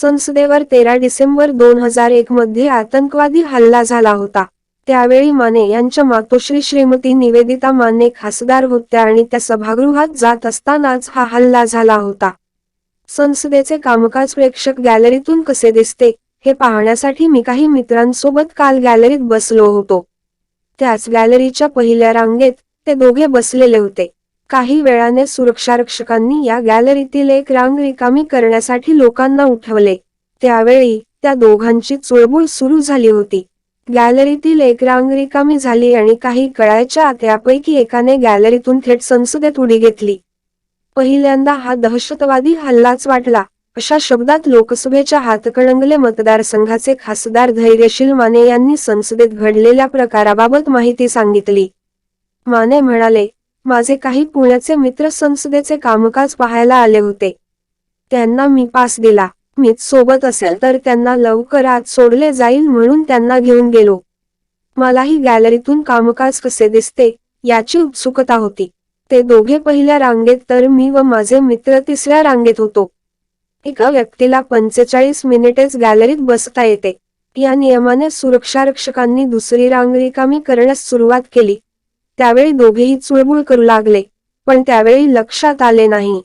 संसदेवर तेरा डिसेंबर दोन हजार एक मध्ये आतंकवादी हल्ला झाला होता. त्यावेळी माने यांच्या मातोश्री श्रीमती निवेदिता माने खासदार होत्या आणि त्या सभागृहात जात असतानाच हा हल्ला झाला होता. संसदेचे कामकाज प्रेक्षक गॅलरीतून कसे दिसते हे पाहण्यासाठी मी काही मित्रांसोबत काल गॅलरीत बसलो होतो. त्याच गॅलरीच्या पहिल्या रांगेत ते दोघे बसलेले होते. काही वेळाने सुरक्षारक्षकांनी या गॅलरीतील एक रांग रिकामी करण्यासाठी लोकांना उठवले. त्यावेळी त्या दोघांची चुळबुळ सुरू झाली होती. गॅलरीतील एक रांग रिकामी झाली आणि काही कळायच्या आत्यापैकी त्यापैकी एकाने गॅलरीतून थेट संसदेत उडी घेतली. पहिल्यांदा हा दहशतवादी हल्लाच वाटला. अशा शब्दात लोकसभेच्या हातकणंगले मतदारसंघाचे खासदार धैर्यशील माने यांनी संसदेत घडलेल्या प्रकाराबाबत माहिती सांगितली. माने म्हणाले माझे काही पुण्याचे मित्र संसदेचे कामकाज पाहायला आले होते. त्यांना मी पास दिला. मीच सोबत असेल तर त्यांना लवकर आत सोडले जाईल म्हणून त्यांना घेऊन गेलो. मलाही गॅलरीतून कामकाज कसे दिसते याची उत्सुकता होती. ते दोघे पहिल्या रांगेत तर मी व माझे मित्र तिसऱ्या रांगेत होतो. एका व्यक्तीला पंचेचाळीस मिनिटेच गॅलरीत बसता येते. या नियमाने सुरक्षारक्षकांनी दुसरी रांग रिकामी करण्यास सुरुवात केली. त्यावेळी दोघेही चुळबुळ करू लागले पण त्यावेळी लक्षात आले नाही.